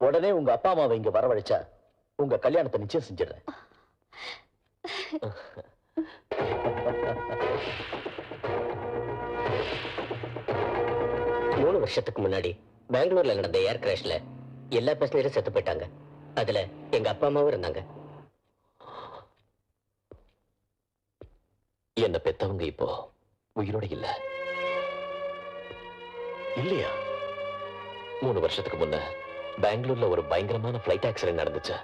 உடனே உங்க அப்பா அம்மாவை இங்க வரவழைச்சா உங்க கல்யாணத்தை நிச்சயம் செஞ்சிடுறேன். மூணு வருஷத்துக்கு முன்னாடி பெங்களூர்ல நடந்த ஏர் கிராஷ்ல எல்லா பேசஞ்சரும் செத்து போயிட்டாங்க. அதுல எங்க அப்பா அம்மாவும் இருந்தாங்க. என்ன பெத்தவங்க இப்போ உயிரோட இல்ல? இல்லையா? மூணு வருஷத்துக்கு முன்ன பெங்களூர்ல ஒரு பயங்கரமான பிளைட் ஆக்சிடென்ட் நடந்துச்சு.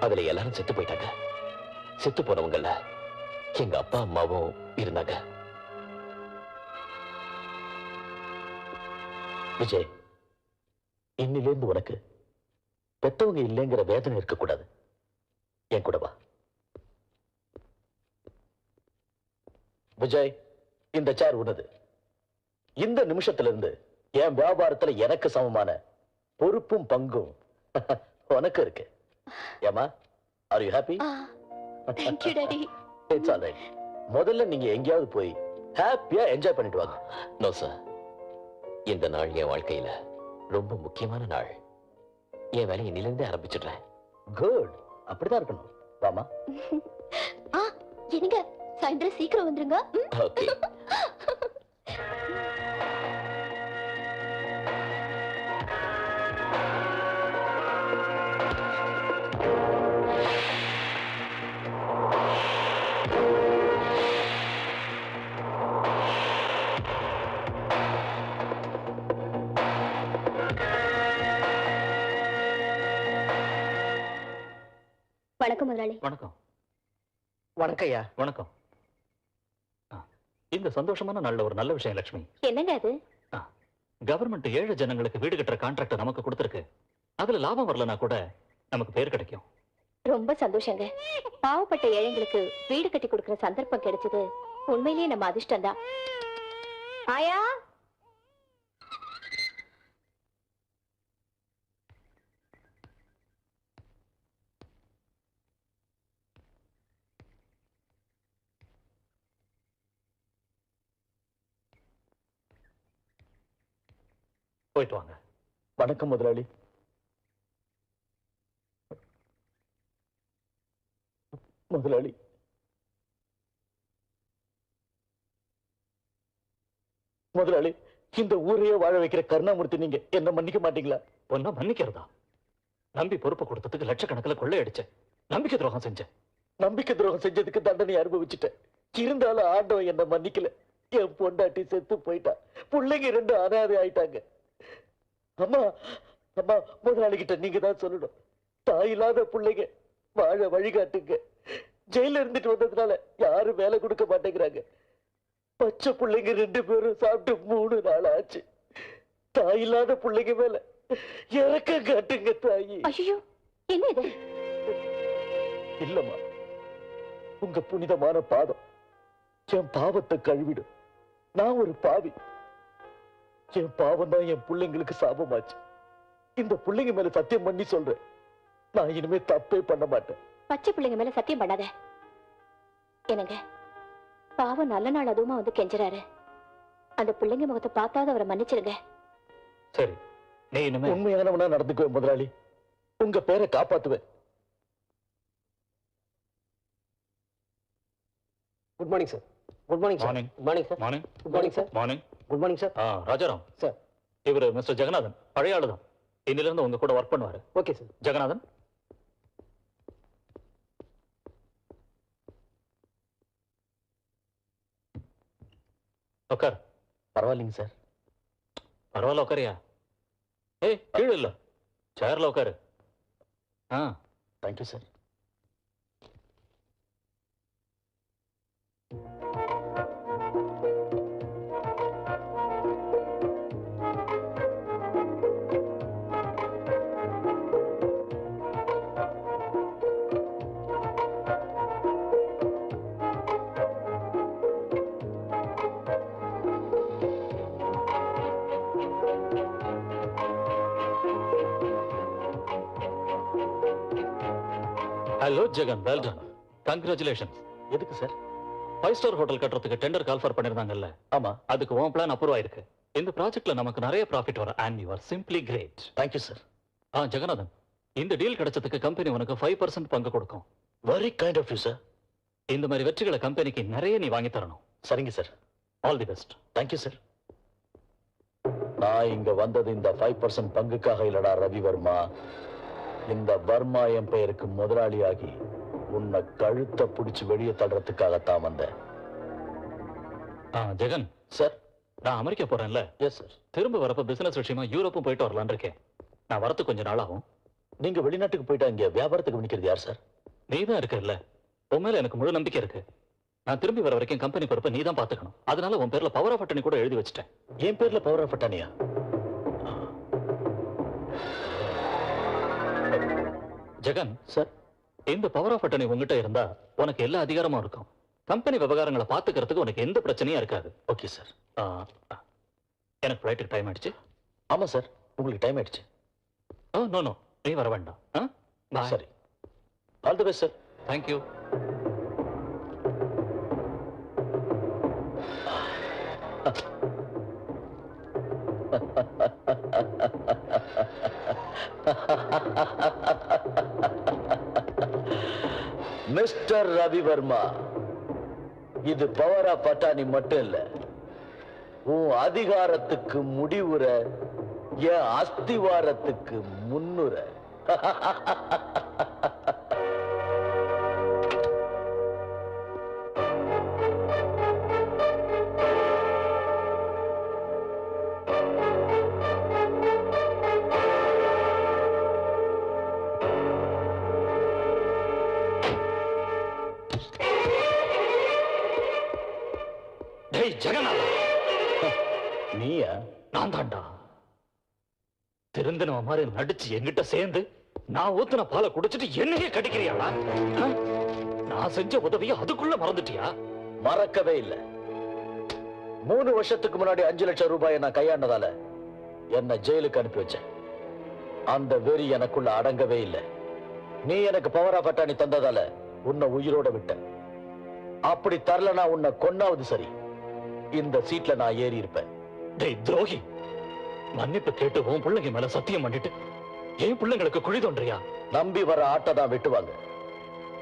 அதுல எல்லாரும் செத்து போயிட்டாங்க. செத்து போனவங்கல்ல எங்க அப்பா அம்மாவும் இருந்தாங்க. விஜய் இன்னிலிருந்து உனக்கு பெத்தவங்க இல்லைங்கிற வேதனை இருக்கக்கூடாது. என் கூட வா. விஜய் இந்த சேர் உனது. இந்த நிமிஷத்துல இருந்து என் வியாபாரத்துல எனக்கு சமமான பொறுப்பும் பங்கும். உனக்கு இருக்கு. ஏமா are you happy thank you daddy it's all right முதல்ல நீங்க எங்கேயாவது போய் ஹாப்பியா என்ஜாய் பண்ணிட்டு வாங்க. நோ சார் இந்த நாள் என் வாழ்க்கையில ரொம்ப முக்கியமான நாள். என் வேலையை இன்னிலிருந்தே ஆரம்பிச்சிடுறேன். குட் அப்படிதான் இருக்கணும். வாமா ஆ என்னங்க? சாயந்தரம் சீக்கிரம் வந்துருங்க? ஓகே வணக்கம் முதலாளி. வணக்கம். வணக்கம். ஆ, இந்த சந்தோஷமான நல்ல ஒரு நல்ல விஷயம் லட்சுமி. என்னங்க அது? கவர்மெண்ட் ஏழை ஜனங்களுக்கு வீடு கட்டுற கான்ட்ராக்ட் நமக்கு கொடுத்துருக்கு. அதுல லாபம் வரலனா கூட நமக்கு பேர் கிடைக்கும். ரொம்ப சந்தோஷங்க. பாவப்பட்ட ஏழைங்களுக்கு வீடு கட்டி கொடுக்கிற சந்தர்ப்பம் கிடைச்சது உண்மையிலேயே நம்ம அதிர்ஷ்டம் தான் ஆயா? போயிட்டு வாங்க. வணக்கம் முதலாளி. முதலாளி. முதலாளி இந்த ஊரையே வாழ வைக்கிற கருணாமூர்த்தி நீங்க என்ன மன்னிக்க மாட்டீங்களா? ஒன்னா மன்னிக்கிறதா? நம்பி பொறுப்பு கொடுத்ததுக்கு லட்சக்கணக்கில் கொள்ளையடிச்ச. நம்பிக்கை துரோகம் செஞ்சேன் நம்பிக்கை துரோகம் செஞ்சதுக்கு தண்டனை அனுபவிச்சுட்டேன். இருந்தாலும் ஆண்டவன் என்ன மன்னிக்கல. என் பொண்டாட்டி செத்து போயிட்டா. பிள்ளைங்க ரெண்டு அனாதை ஆயிட்டாங்க. அம்மா அம்மா முதலாளி கிட்ட நீங்க தான் சொல்லணும். தாய் இல்லாத பிள்ளைங்க வாழ வழிகாட்டுங்க ஜெயில இருந்துட்டு வந்ததுனால யாரும் வேலை கொடுக்க மாட்டேங்கிறாங்க. பச்சை பிள்ளைங்க ரெண்டு பேரும் சாப்பிட்டு மூணு நாள் ஆச்சு. தாய் இல்லாத பிள்ளைங்க மேல இறக்கம் காட்டுங்க தாயி. ஐயோ என்ன இது? இல்லம்மா உங்க புனிதமான பாதம் என் பாவத்தை கழுவிடும். நான் ஒரு பாவி. என் பாவம் தான் என் பிள்ளைங்களுக்கு சாபமாச்சு. இந்த பிள்ளைங்க மேல சத்தியம் பண்ணி சொல்றேன். நான் இனிமே தப்பே பண்ண மாட்டேன். பச்சை பிள்ளைங்க மேல சத்தியம் பண்ணாத. என்னங்க? பாவம் நல்ல நாள் அதுவுமா வந்து கெஞ்சறாரு. அந்த பிள்ளைங்க முகத்தை பார்த்தாத அவரை மன்னிச்சிருங்க. சரி நீ இனிமே உண்மையானவனா நடந்துக்குவேன் முதலாளி. உங்க பேரை காப்பாத்துவேன். Good morning sir good morning sir morning good morning sir morning good morning sir morning good morning sir Rajaram. Sir இவர் மிஸ்டர் ஜெகநாதன் பழைய ஆளு தான் இன்னிலிருந்து உங்க கூட ஒர்க் பண்ணுவாரு. Okay sir Jagannathan. உட்கார் பரவாயில்லைங்க சார் பரவாயில்ல உட்காரியா ஏய் கீழே இல்ல. சேர்ல உட்காரு ஆ. Thank you sir hello Jagan well done congratulations எதுக்கு சார் ஃபைவ் ஸ்டார் ஹோட்டல் கட்டுறதுக்கு டெண்டர் கால்ஃபர் பண்ணிருந்தாங்கல்ல. ஆமா. அதுக்கு உன் பிளான் அப்ரூவ் ஆயிருக்கு. இந்த ப்ராஜெக்ட்ல நமக்கு நிறைய ப்ராஃபிட் வரும். And you are simply great thank you sir ஆ ஜெகநாதன். இந்த டீல் கிடைச்சதுக்கு கம்பெனி உனக்கு ஃபைவ் பர்சன்ட் பங்கு கொடுக்கும். Very kind of you sir இந்த மாதிரி வெற்றிகளை கம்பெனிக்கு நிறைய நீ வாங்கி தரணும். சரிங்க sir all the best thank you sir நான் இங்க வந்தது இந்த ஃபைவ் பர்சன்ட் பங்குக்காக இல்லடா ரவி வர்மா இந்த வர்மா என் பெயருக்கு முதலாளியாகி உன்னை கழுத்தை பிடிச்சு வெளியே தள்ளுறதுக்காகத்தான் வந்தேன். ஜெகன். சார். நான் அமெரிக்கா போறேன்ல. எஸ் சார் திரும்ப வரப்ப பிசினஸ் விஷயமா யூரோப்பும் போயிட்டு வரலான்னு இருக்கேன். நான் வரத்துக்கு கொஞ்ச நாள் ஆகும். நீங்க வெளிநாட்டுக்கு போயிட்டா இங்க வியாபாரத்துக்கு நிக்கிறது யார் சார்? நீ தான் இருக்கல்ல உன் மேல எனக்கு முழு நம்பிக்கை இருக்கு. நான் திரும்பி வர வரைக்கும் கம்பெனி பொறுப்பை நீ தான் பாத்துக்கணும் அதனால உன் பேர்ல பவர் ஆஃப் அட்டனி கூட எழுதி வச்சிட்டேன். என் பேர்ல பவர் ஆஃப் அட்டானியா ஜெகன் சார். இந்த பவர் ஆஃப் அட்டனி உங்ககிட்ட இருந்தா உனக்கு எல்லா அதிகாரமும் இருக்கும். கம்பெனி விவகாரங்களை பாத்துக்கிறதுக்கு உனக்கு எந்த பிரச்சனையும் இருக்காது. Okay sir. எனக்கு ஃப்ளைட்டுக்கு டைம் ஆயிடுச்சு. ஆமா சார் உங்களுக்கு டைம் ஆயிடுச்சு. நோ நோ நீ வர வேண்டாம். ஆ சரி all the best sir thank you mister Ravivarma இது பவர் ஆஃப் அட்டானி மட்டும் இல்ல. உன் அதிகாரத்துக்கு முடிவுற என் அஸ்திவாரத்துக்கு முன்னுற. ஜெகநாதா. நீயா? நான் தான்டா திருந்தினவ மாதிரி நடிச்சு என்கிட்ட சேர்ந்து நான் ஊத்துன பாலை குடிச்சிட்டு என்னையே கடிக்கிறியாடா? ஆ? நான் செஞ்ச உதவிய அதுக்குள்ள மறந்துட்டியா? மறக்கவே இல்லை. மூணு வருஷத்துக்கு முன்னாடி அஞ்சு லட்சம் ரூபாயை நான் கையாண்டதால என்ன ஜெயிலுக்கு அனுப்பி வச்சேன். அந்த வெறி எனக்குள்ள அடங்கவே இல்லை. நீ எனக்கு பவர் அட்டானி தந்ததால உன்னை உயிரோட விட்டேன். அப்படி தரலனா உன்னை கொன்னாவது சரி. இந்த சீட்ல நான் ஏறி இருப்பேன். டேய் துரோகி. மன்னிப்பு கேட்டு உன் பிள்ளைங்க மேல சத்தியம் பண்ணிட்டு என் பிள்ளைங்களுக்கு குழி தோன்றியா? நம்பி வர ஆட்டை தான் வெட்டுவாங்க.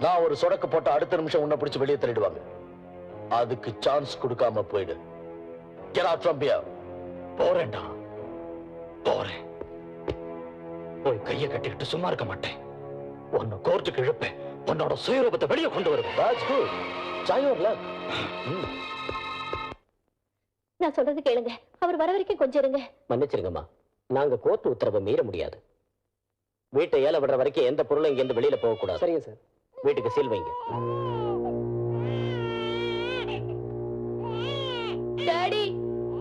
நான் ஒரு சொடக்கு போட்ட அடுத்த நிமிஷம் உன்னை பிடிச்சு வெளியே தள்ளிடுவாங்க. அதுக்கு சான்ஸ் கொடுக்காம போயிடு. Out from here. போறேன்டா. போறேன். போய் கைய கட்டிக்கிட்டு சும்மா இருக்க மாட்டேன். உன்னை கோர்ட்டுக்கு இழுப்பேன். உன்னோட சுயரூபத்தை வெளியே கொண்டு வருவேன். Try your luck. நான் சொல்றது கேளுங்க. அவர் வர வரைக்கும் கொஞ்சம் இருங்க. மன்னிச்சிருங்கம்மா. நாங்க கோர்ட் உத்தரவை மீற முடியாது. வீட்டை ஏல விடுற வரைக்கும் எந்த பொருளும் இங்க இருந்து வெளியில போக கூடாது சரிங்க சார். வீட்டுக்கு சீல் வைங்க. டாடி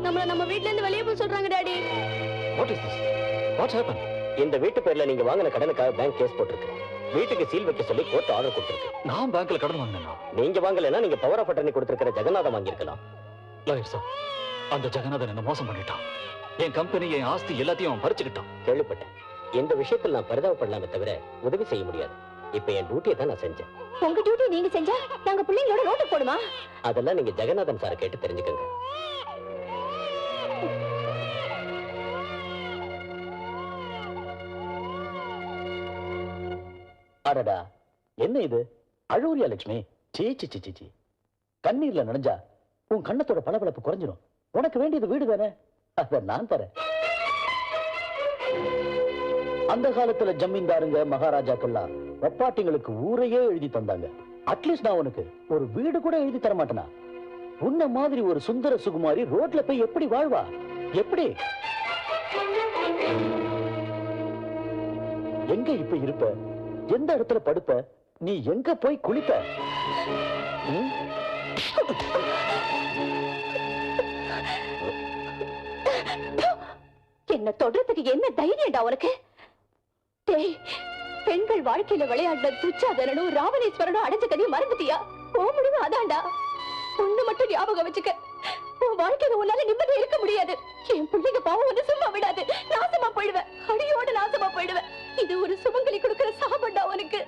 நம்மள நம்ம வீட்ல இருந்து வெளியே போக சொல்றாங்க daddy. What is this what happen இந்த வீட்டு பேர்ல நீங்க வாங்கின கடனுக்காக பேங்க் கேஸ் போட்டிருக்கு. வீட்டுக்கு சீல் வைக்க சொல்லி கோர்ட் ஆர்டர் கொடுத்திருக்கு. நான் பேங்க்ல கடன் வாங்கினேனா? நீங்க வாங்கலைன்னா நீங்க பவர் ஆஃப் அட்டர்னி கொடுத்திருக்கிற ஜெகநாதம் வாங்கியிருக்கலாம். லாயர் சார் அந்த ஜெகநாதன் என்ன மோசம் பண்ணிட்டான். என் கம்பெனி என் ஆஸ்தி எல்லாத்தையும் அவன் பறிச்சுக்கிட்டான். கேள்விப்பட்டேன். இந்த விஷயத்தில் நான் பரிதாபப்படலாமே தவிர உதவி செய்ய முடியாது. இப்ப என் டியூட்டியை தான் நான் செஞ்சேன். உங்க டியூட்டி நீங்க செஞ்சா நாங்க பிள்ளைங்களோட ரோட்டு போடுமா? அதெல்லாம் நீங்க ஜெகநாதன் சாரை கேட்டு தெரிஞ்சுக்கங்க. அடடா என்ன இது? அழுவுறியா லட்சுமி? சீ சி சி சி சி கண்ணீர்ல நனைஞ்சா உன் கண்ணத்தோட பளபளப்பு குறைஞ்சிரும். உனக்கு வேண்டியது வீடு தானே? அத நான் தரேன். அந்த காலத்துல ஜமீன்தாருங்க மகாராஜாக்கள்லாம் ஒப்பாட்டிங்களுக்கு ஊரையே எழுதி தந்தாங்க. அட்லீஸ்ட் நான் உனக்கு ஒரு வீடு கூட எழுதி தர மாட்டேனா? உன்ன மாதிரி ஒரு சுந்தர சுகுமாரி ரோட்ல போய் எப்படி வாழ்வா? எப்படி? எங்க இப்ப இருப்ப? எந்த இடத்துல படுப்ப? நீ எங்க போய் குளிப்ப? என்ன தொடர்றதுக்கு என்ன தைரியம்டா உனக்கு? டேய் பெண்கள் வாழ்க்கையில விளையாடுற துச்சாதனும் ராவணேஸ்வரனும் அடைஞ்ச கதையும் மறந்துட்டியா? ஓ அதான்டா. ஒண்ணு மட்டும் ஞாபகம் வச்சுக்க. உன் வாழ்க்கையில உன்னால நிம்மதி இருக்க முடியாது. என் பிள்ளைங்க பாவம் வந்து சும்மா விடாது. நாசமா போயிடுவேன். அடியோட நாசமா போயிடுவேன். இது ஒரு சுமங்கலி கொடுக்கிற சாபண்டா உனக்கு.